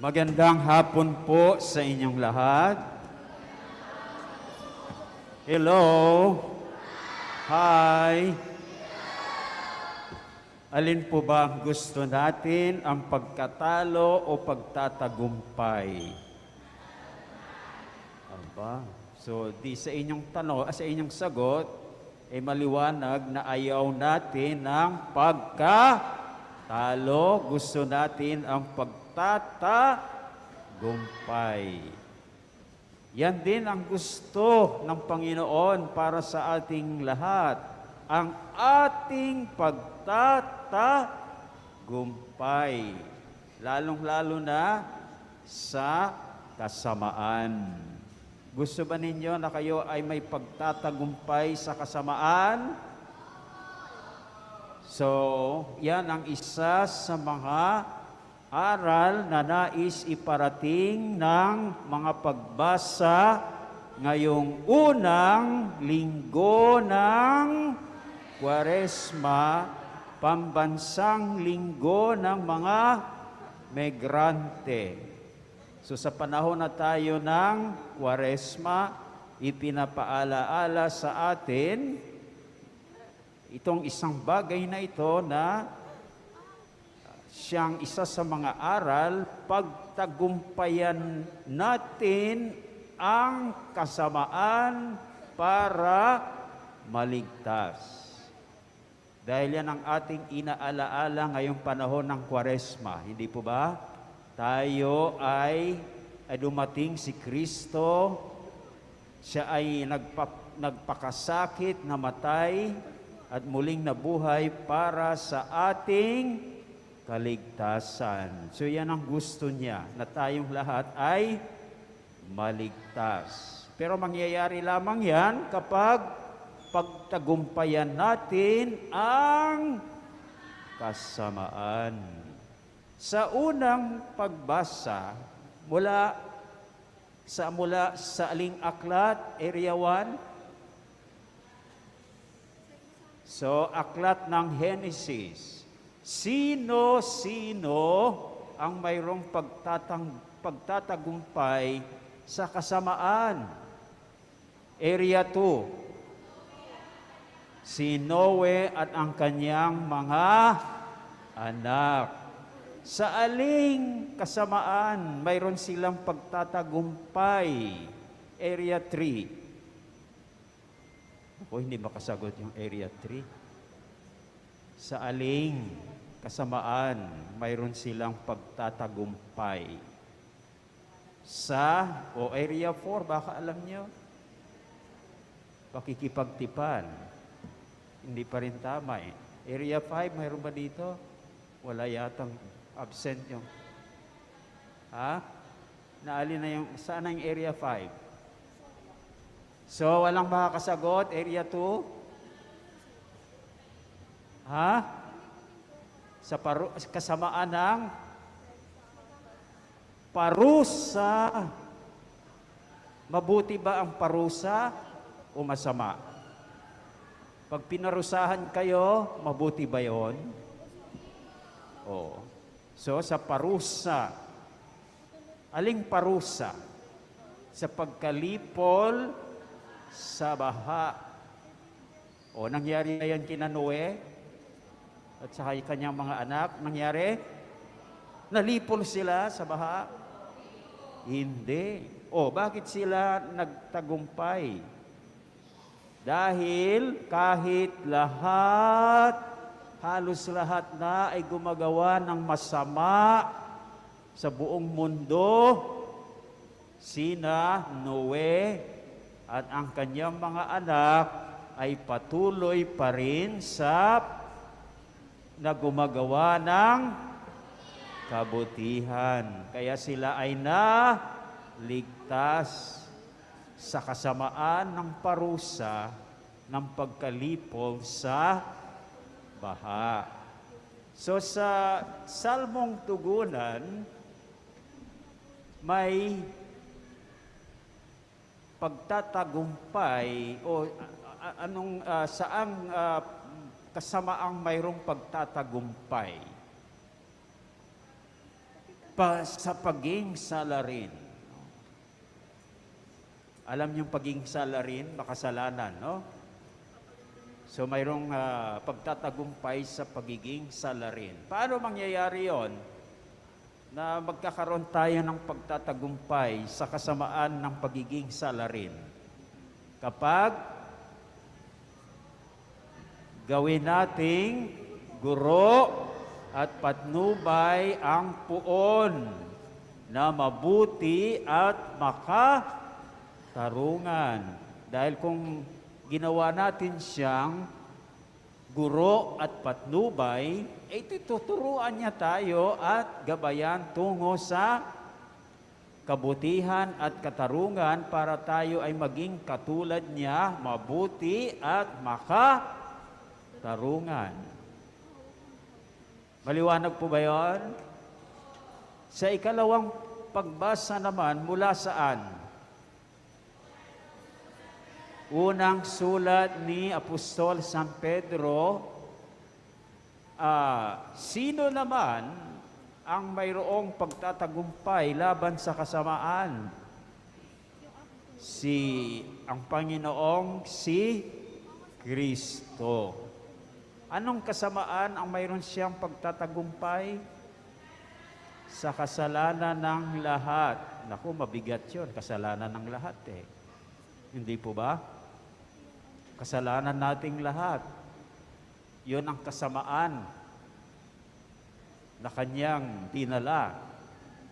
Magandang hapon po sa inyong lahat. Hello. Hi. Alin po ba ang gusto natin, ang pagkatalo o pagtatagumpay? Aba, so di sa inyong tanong, ah, sa inyong sagot, ay maliwanag na ayaw natin ng pagkatalo. Gusto natin ang pagtatagumpay. Yan din ang gusto ng Panginoon para sa ating lahat. Ang ating pagtatagumpay. Lalong-lalo na sa kasamaan. Gusto ba ninyo na kayo ay may pagtatagumpay sa kasamaan? So, yan ang isa sa mga aral na nais iparating ng mga pagbasa ngayong unang linggo ng Kwaresma, pambansang linggo ng mga migrante. So sa panahon na tayo ng Kwaresma, ipinapaalaala sa atin itong isang bagay na ito na siyang isa sa mga aral, pagtagumpayan natin ang kasamaan para maligtas. Dahil yan ang ating inaalaala ngayong panahon ng Kwaresma, hindi po ba? Tayo ay, ay dumating si Kristo, siya ay nagpa, nagpakasakit, namatay, at muling nabuhay para sa ating kaligtasan. So yan ang gusto niya, na tayong lahat ay maligtas. Pero mangyayari lamang yan kapag pagtagumpayan natin ang kasamaan. Sa unang pagbasa, mula sa mula sa aling aklat, area 1, So, aklat ng Genesis. Sino-sino ang mayroong pagtatang, pagtatagumpay sa kasamaan? Area 2. Si Noe at ang kanyang mga anak. Sa aling kasamaan, mayroon silang pagtatagumpay? Area 3. Ako, hindi makasagot yung area 3. Sa aling kasamaan, mayroon silang pagtatagumpay. Sa, o area 4, baka alam nyo, pakikipagtipan. Hindi pa rin tama eh. Area 5, mayroon ba dito? Wala yatang absent yung... Ha? Naali na yung... Saan na yung area 5? So, walang makakasagot. Area 2? Ha? Sa paru- kasamaan ng parusa. Mabuti ba ang parusa o masama? Pag pinarusahan kayo, mabuti ba yon? Oo. So, sa parusa, aling parusa? Sa pagkalipol sa baha. O, nangyari na yan kina Noe at sa kanyang mga anak. Nangyari? Nalipol sila sa baha? Hindi. O, bakit sila nagtagumpay? Dahil kahit lahat, halos lahat na ay gumagawa ng masama sa buong mundo, sina Noe at ang kanyang mga anak ay patuloy pa rin sa na gumagawa ng kabutihan. Kaya sila ay na ligtas sa kasamaan ng parusa ng pagkalipol sa baha. So sa Salmong Tugunan, may pagtatagumpay o anong ah, saang ah, kasamaang mayroong pagtatagumpay? pa, sa paging salarin. Alam yung paging salarin, makasalanan, no? So mayroong ah, pagtatagumpay sa pagiging salarin. Paano mangyayari yon? Na magkakaroon tayo ng pagtatagumpay sa kasamaan ng pagiging salarin. Kapag gawin nating guro at patnubay ang puon na mabuti at makatarungan. Dahil kung ginawa natin siyang guro at patnubay, eh tuturuan niya tayo at gabayan tungo sa kabutihan at katarungan para tayo ay maging katulad niya, mabuti at makatarungan. Maliwanag po ba yun? Sa ikalawang pagbasa naman, mula saan? Unang sulat ni Apostol San Pedro, ah, sino naman ang mayroong pagtatagumpay laban sa kasamaan? Si ang Panginoong si Kristo. Anong kasamaan ang mayroon siyang pagtatagumpay? Sa kasalanan ng lahat. Naku, mabigat yun. Kasalanan ng lahat eh. Hindi po ba? Kasalanan nating lahat. Yun ang kasamaan na kanyang dinala.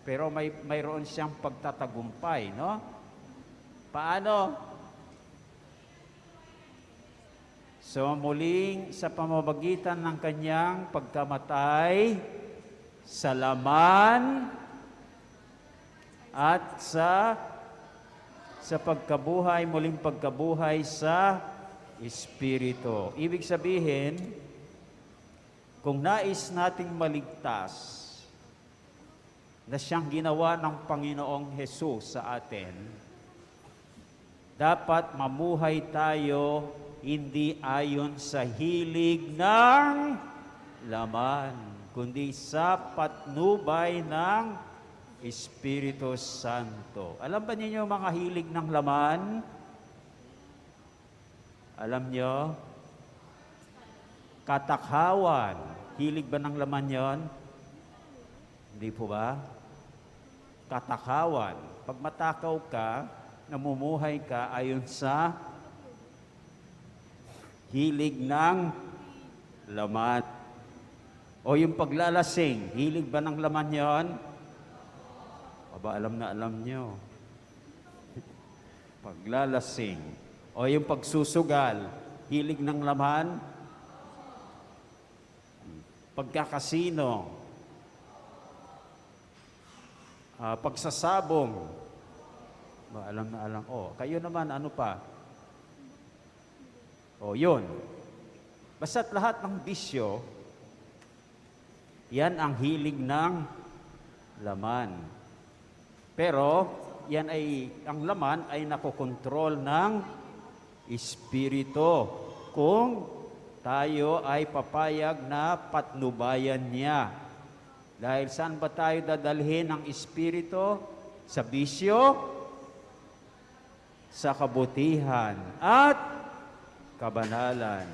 Pero may mayroon siyang pagtatagumpay, no? Paano? So muling sa pamamagitan ng kanyang pagkamatay sa laman at sa sa pagkabuhay, muling pagkabuhay sa Espiritu. Ibig sabihin, kung nais nating maligtas na siyang ginawa ng Panginoong Hesus sa atin, dapat mamuhay tayo hindi ayon sa hilig ng laman, kundi sa patnubay ng Espiritu Santo. Alam ba ninyo mga hilig ng laman? Alam nyo? Katakhawan. Hilig ba ng laman yon? Hindi po ba? Katakhawan. Pag matakaw ka, namumuhay ka ayon sa hilig ng laman. O yung paglalasing, hilig ba ng laman yon? Aba, alam na alam nyo. Paglalasing. O yung pagsusugal, hilig ng laman? Pagkakasino. Ah, pagsasabong. Ba, alam na alam. O, kayo naman, ano pa? O, yun. Basta't lahat ng bisyo, yan ang hilig ng laman. Pero, yan ay, ang laman ay nakokontrol ng Espiritu. Kung tayo ay papayag na patnubayan niya. Dahil saan ba tayo dadalhin ng Espiritu? Sa bisyo, sa kabutihan, at kabanalan.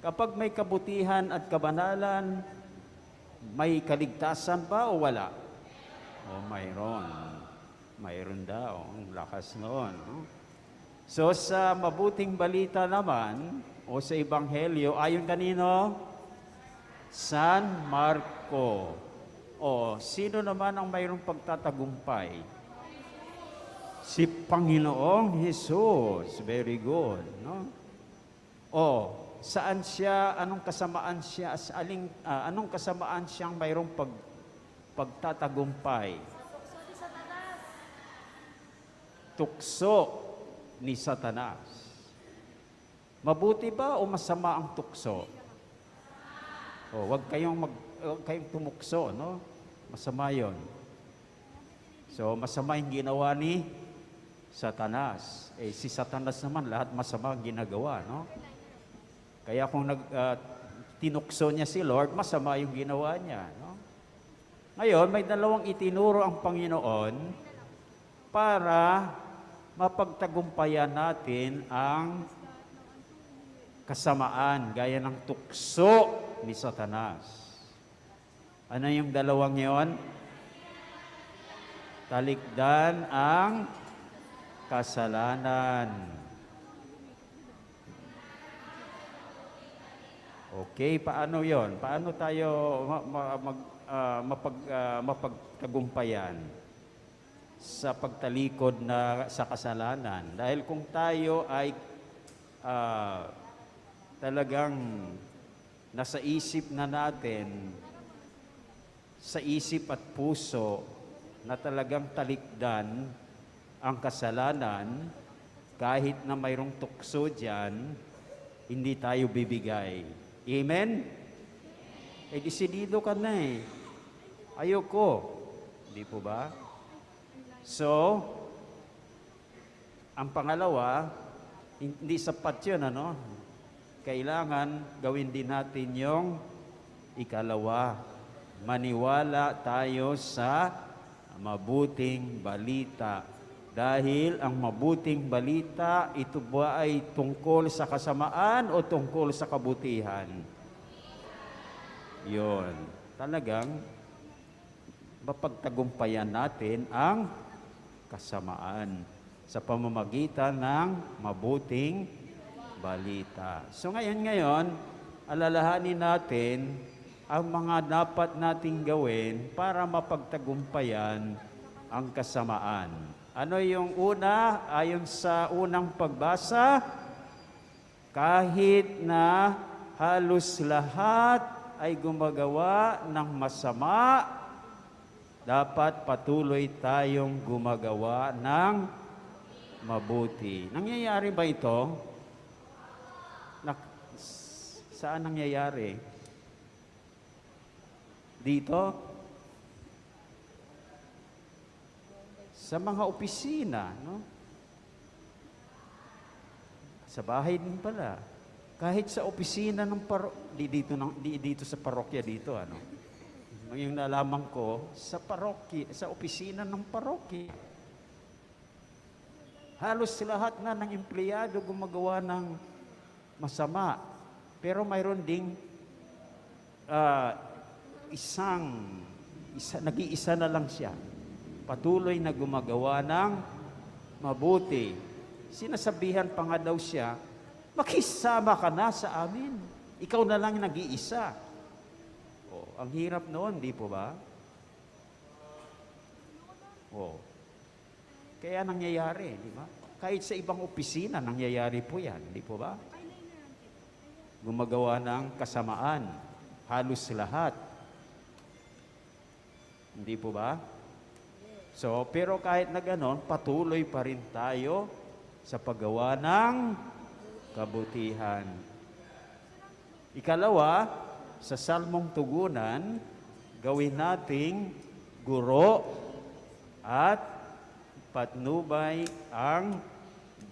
Kapag may kabutihan at kabanalan, may kaligtasan ba o wala? O mayroon. Mayroon daw. Ang lakas noon. no? So sa mabuting balita naman, o sa Ebanghelyo, ayon kanino? San Marco. O, sino naman ang mayroong pagtatagumpay? Si Panginoong Jesus. Very good. No? O, saan siya, anong kasamaan siya, aling, ah, anong kasamaan siyang mayroong pag, pagtatagumpay? Tukso ni Satanas. Mabuti ba o masama ang tukso? O, wag kayong mag wag kayong tumukso, no? Masama 'yon. So, masama yung ginawa ni Satanas. Eh, si Satanas naman, lahat masama ang ginagawa, no? Kaya kung nag, ah, tinukso niya si Lord, masama yung ginawa niya, no? Ngayon, may dalawang itinuro ang Panginoon para mapagtagumpayan natin ang kasamaan gaya ng tukso ni Satanas. Ano yung dalawang yon? Talikdan ang kasalanan. Okay, paano yon? Paano tayo ma- ma- mag, ah, mapag, ah, mapagtagumpayan sa pagtalikod na sa kasalanan? Dahil kung tayo ay ah, talagang nasa isip na natin, sa isip at puso na talagang talikdan ang kasalanan, kahit na mayroong tukso dyan, hindi tayo bibigay. Amen? Eh, desidido ka na eh. Ayoko. Hindi po ba? So, ang pangalawa, hindi sapat yun, ano? Kailangan gawin din natin yung ikalawa. Maniwala tayo sa mabuting balita. Dahil ang mabuting balita, ito ba ay tungkol sa kasamaan o tungkol sa kabutihan? Yon. Talagang mapagtagumpayan natin ang kasamaan sa pamamagitan ng mabuting balita. So ngayon ngayon, alalahanin natin ang mga dapat nating gawin para mapagtagumpayan ang kasamaan. Ano yung una? Ayon sa unang pagbasa, kahit na halos lahat ay gumagawa ng masama, dapat patuloy tayong gumagawa ng mabuti. Nangyayari ba ito? Nak- saan nangyayari? Dito? Sa mga opisina, no? Sa bahay din pala. Kahit sa opisina ng paro di dito ng di dito sa parokya dito ano. Yung nalaman ko sa parokya, sa opisina ng parokya. Halos lahat na ng empleyado gumagawa ng masama. Pero mayroon ding ah, isang isa, nag-iisa na lang siya. Patuloy na gumagawa ng mabuti. Sinasabihan pa nga daw siya, makisama ka na sa amin. Ikaw na lang nag-iisa. Ang hirap noon, di po ba? Oh. Kaya nangyayari, di ba? Kahit sa ibang opisina, nangyayari po yan, di po ba? Gumagawa ng kasamaan. Halos lahat. Hindi po ba? So, pero kahit na ganon, patuloy pa rin tayo sa paggawa ng kabutihan. Ikalawa, sa salmong tugunan, gawin nating guro at patnubay ang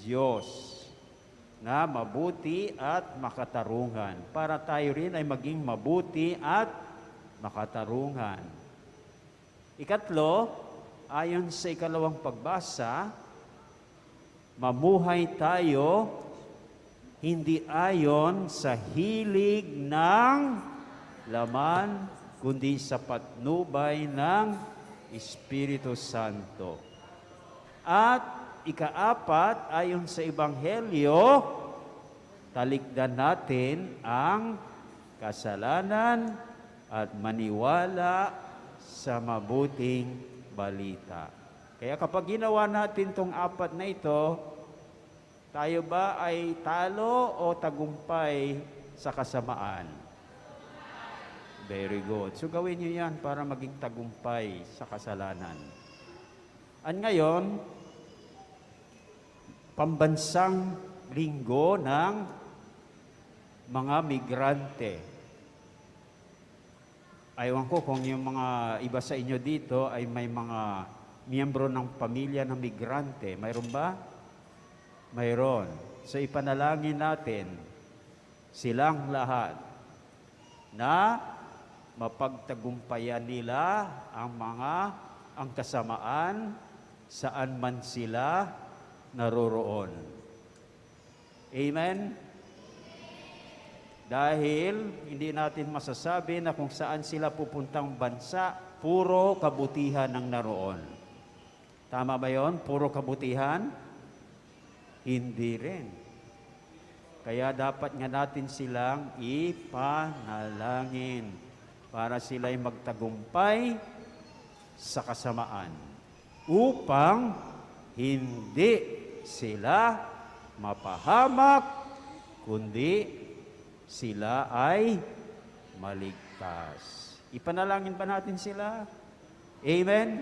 Diyos na mabuti at makatarungan para tayo rin ay maging mabuti at makatarungan. Ikatlo, ayon sa ikalawang pagbasa, mamuhay tayo hindi ayon sa hilig ng laman, kundi sa patnubay ng Espiritu Santo. At ikaapat, ayon sa Ebanghelyo, talikdan natin ang kasalanan at maniwala sa mabuting balita. Kaya kapag ginawa natin tong apat na ito, tayo ba ay talo o tagumpay sa kasamaan? Very good. So gawin niyo yan para maging tagumpay sa kasalanan. At ngayon, pambansang linggo ng mga migrante. Aywan ko kung yung mga iba sa inyo dito ay may mga miyembro ng pamilya ng migrante. Mayroon ba? Mayroon. So ipanalangin natin silang lahat na mapagtagumpayan nila ang mga ang kasamaan saan man sila naroroon. Amen? Dahil hindi natin masasabi na kung saan sila pupuntang bansa, puro kabutihan ang naroon. Tama ba yon? Puro kabutihan? Hindi rin. Kaya dapat nga natin silang ipanalangin para sila'y magtagumpay sa kasamaan upang hindi sila mapahamak kundi sila ay maligtas. Ipanalangin ba natin sila? Amen?